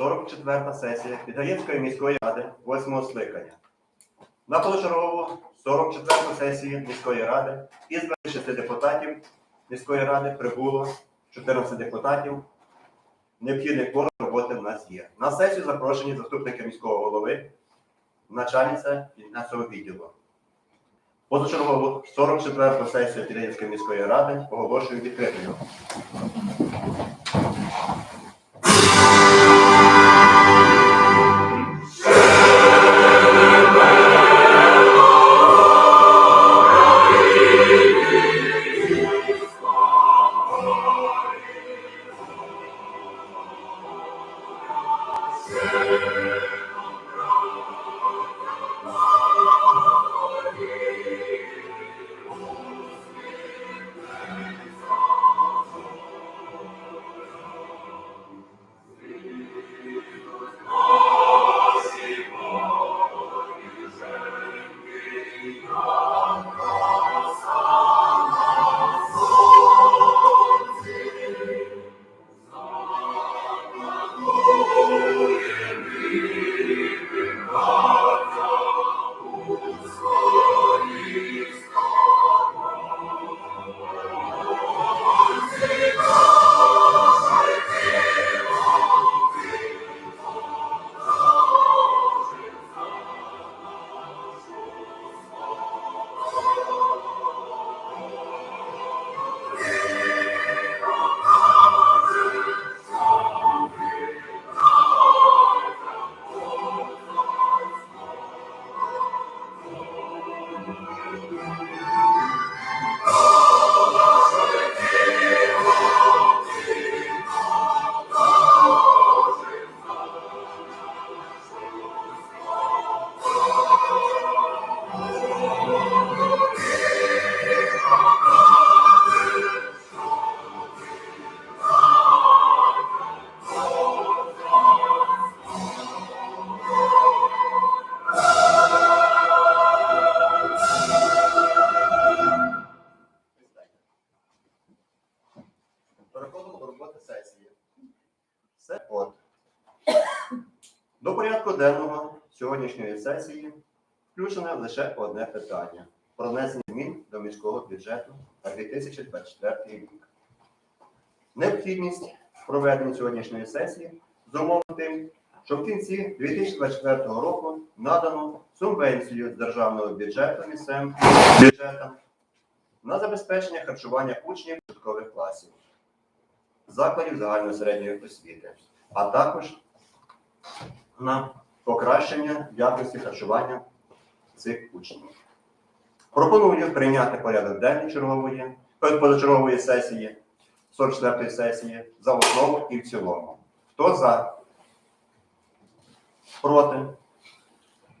44 сесія Підгаєцької міської ради 8 скликання. На позачергову 44 сесію міської ради із 26 депутатів міської ради прибуло 14 депутатів. Необхідний кворум роботи в нас є. На сесію запрошені заступники міського голови, начальниця фінансового відділу. Позачергову 44 сесію Підгаєцької міської ради оголошую відкритою. you. Все от. До порядку денного сьогоднішньої сесії включено лише одне питання про внесення змін до міського бюджету на 2024 рік. Необхідність проведення сьогоднішньої сесії зумовлена тим, що в кінці 2024 року надано субвенцію з державного бюджету місцевим бюджетам на забезпечення харчування учнів початкових класів закладів загальної середньої освіти, а також на покращення якості харчування цих учнів. Пропоную прийняти порядок денний чергової, е, позачергової сесії, 44-ї сесії за основу і в цілому. Хто за? Проти?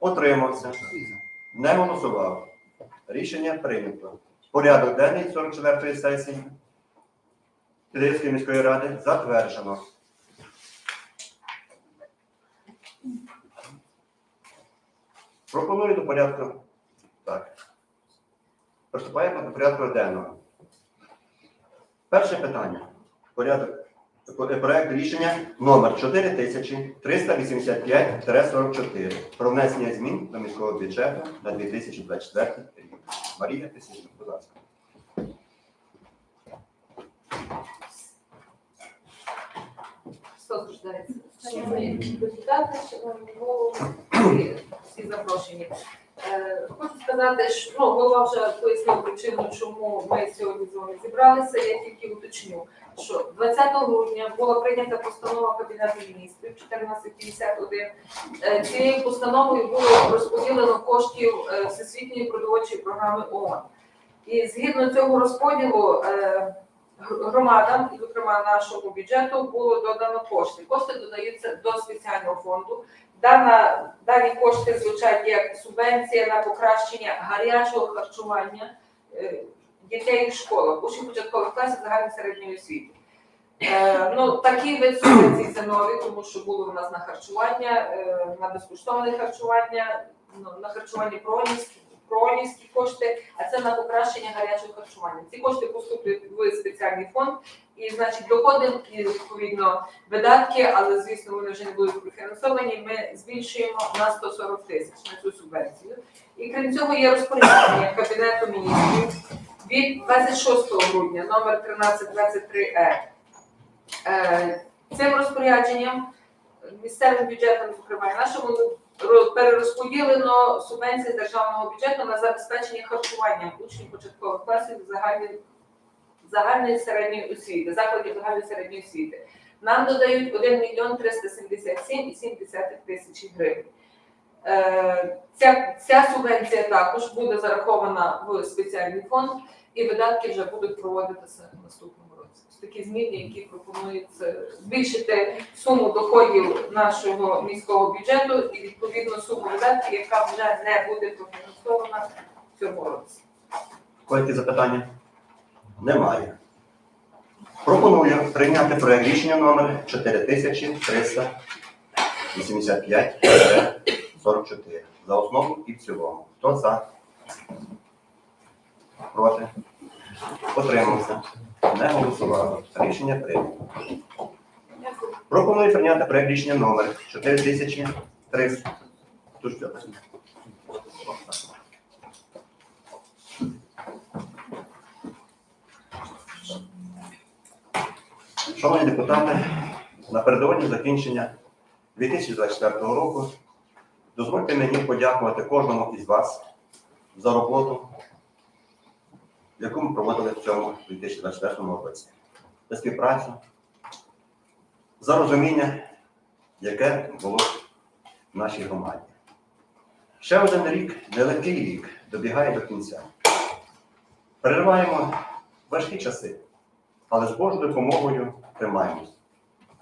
Утримався? Не голосував. Рішення прийнято. Порядок денний 44-ї сесії Київської міської ради затверджено. Пропоную до порядку. Так. Приступаємо до порядку денного. Перше питання. Порядок. Проект рішення номер 4385-44 про внесення змін до міського бюджету на 2024 рік. Марія Тисячна, будь ласка. Хто? Шановні депутати, шановні голови, всі запрошені. Е, Хочу сказати, що ну, голова вже пояснив причину, чому ми сьогодні з вами зібралися. Я тільки уточню, що 20 грудня була прийнята постанова Кабінету міністрів 1451. Е, Цією постановою було розподілено коштів е, Всесвітньої продовольчої програми ООН. І згідно цього розподілу е, громадам, зокрема, нашому бюджету було додано кошти. Кошти додаються до спеціального фонду. Дана, дані кошти звучать як субвенція на покращення гарячого харчування е, дітей в школах, учнів початкових класів загальної середньої освіти. Е, ну, такий вид субвенцій це нові, тому що було в нас на харчування, е, на безкоштовне харчування, ну, на харчування проніс, проонівські кошти, а це на покращення гарячого харчування. Ці кошти поступлять в спеціальний фонд, і значить доходи і відповідно видатки, але звісно вони вже не будуть профінансовані. Ми збільшуємо на 140 тисяч на цю субвенцію. І крім цього є розпорядження Кабінету міністрів від 26 грудня номер 1323 е Е, Цим розпорядженням місцевим бюджетом, зокрема нашому, перерозподілено субвенції з державного бюджету на забезпечення харчуванням учнів початкових класів загальної, загальної середньої освіти, закладів загальної середньої освіти. Нам додають 1 мільйон 377,7 тисячі гривень. Е, Ця, ця субвенція також буде зарахована в спеціальний фонд, і видатки вже будуть проводитися. Ось такі зміни, які пропонують е, збільшити суму доходів нашого міського бюджету і відповідно суму видатків, яка вже не буде профінансована в цьому році. Які запитання? Немає. Пропоную прийняти проект рішення номер 4385-44 за основу і в цілому. Хто за? Проти? Утримався? Не голосували. Рішення прийнято. Пропоную прийняти проект рішення номер 4300. Хто ж це? Шановні депутати, напередодні закінчення 2024 року дозвольте мені подякувати кожному із вас за роботу, яку ми проводили в цьому 2024 році, за співпрацю, за розуміння, яке було в нашій громаді. Ще один рік, нелегкий рік, добігає до кінця. Переживаємо важкі часи, але з Божою допомогою тримаємось.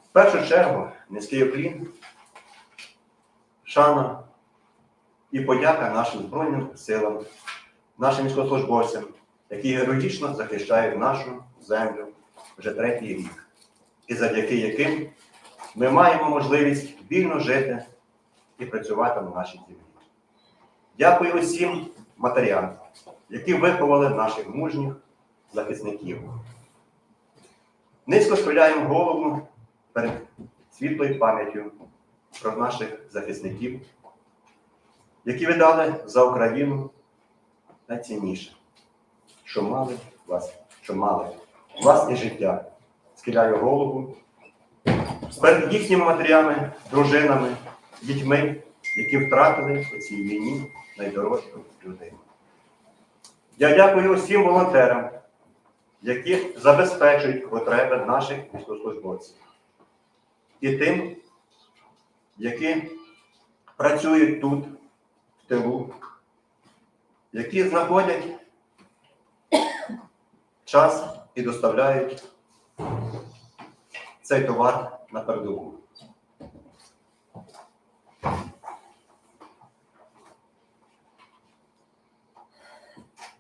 В першу чергу низький уклін, шана і подяка нашим Збройним силам, нашим військовослужбовцям, які героїчно захищають нашу землю вже третій рік, і завдяки яким ми маємо можливість вільно жити і працювати на нашій землі. Дякую усім матерям, які виховали наших мужніх захисників. Низько схиляємо голову перед світлою пам'яттю про наших захисників, які віддали за Україну найцінніше, що мали вас, що мали власне життя. Схиляю голову перед їхніми матерями, дружинами, дітьми, які втратили у цій війні найдорожчу людину. Я дякую усім волонтерам, які забезпечують потреби наших військовослужбовців. І тим, які працюють тут, в тилу, які знаходять час і доставляють цей товар на передову.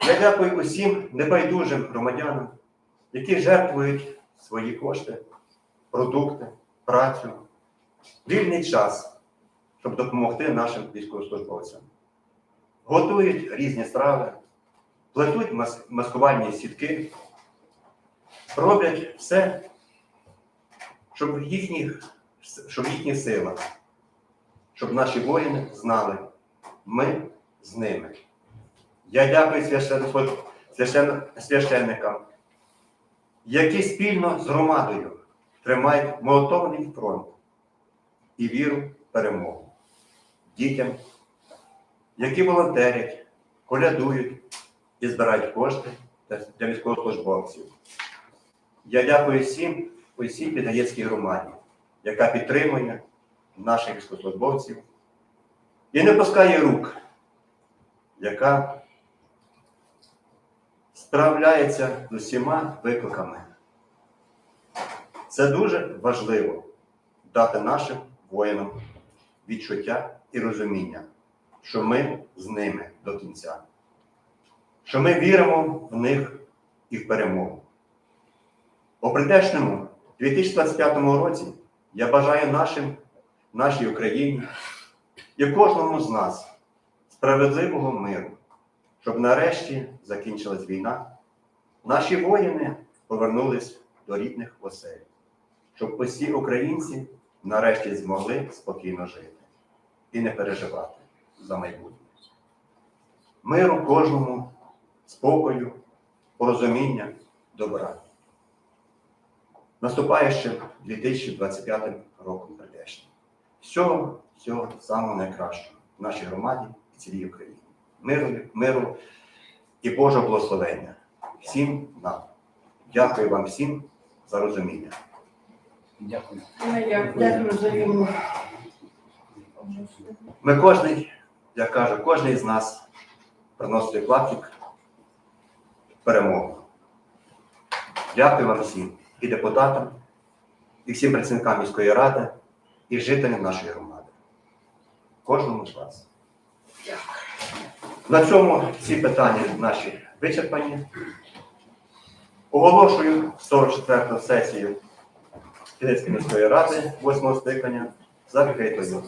Я дякую усім небайдужим громадянам, які жертвують свої кошти, продукти, працю, вільний час, щоб допомогти нашим військовослужбовцям. Готують різні страви, плетуть мас- маскувальні сітки, роблять все, щоб в їхніх, щоб в їхніх силах, щоб наші воїни знали, ми з ними. Я дякую священ- священ- священникам, які спільно з громадою тримають молотовний фронт і віру в перемогу. Дітям, які волонтерять, колядують і збирають кошти для- військовослужбовців. Я дякую всім усій підгаєцькій громаді, яка підтримує наших військовослужбовців і не пускає рук, яка справляється з усіма викликами. Це дуже важливо дати нашим воїнам відчуття і розуміння, що ми з ними до кінця, що ми віримо в них і в перемогу. У прийдешньому 2025 році я бажаю нашим, нашій Україні і кожному з нас справедливого миру, щоб нарешті закінчилась війна, наші воїни повернулись до рідних осель, щоб усі українці нарешті змогли спокійно жити і не переживати за майбутнє. Миру кожному, спокою, порозуміння, добра. Наступає ще 2025 роком прийдешнім. Всього, всього самого найкращого в нашій громаді і цілій Україні. Миру, миру і Божого благословення всім нам. Дякую вам всім за розуміння. Дякую. Дякую. Ми кожний, як кажу, кожен з нас приносить платик перемогу. Дякую вам всім і депутатам, і всім працівникам міської ради, і жителям нашої громади. Кожному з вас. На цьому всі питання наші вичерпані. Оголошую 44-ту сесію Київської міської ради 8 скликання закритою.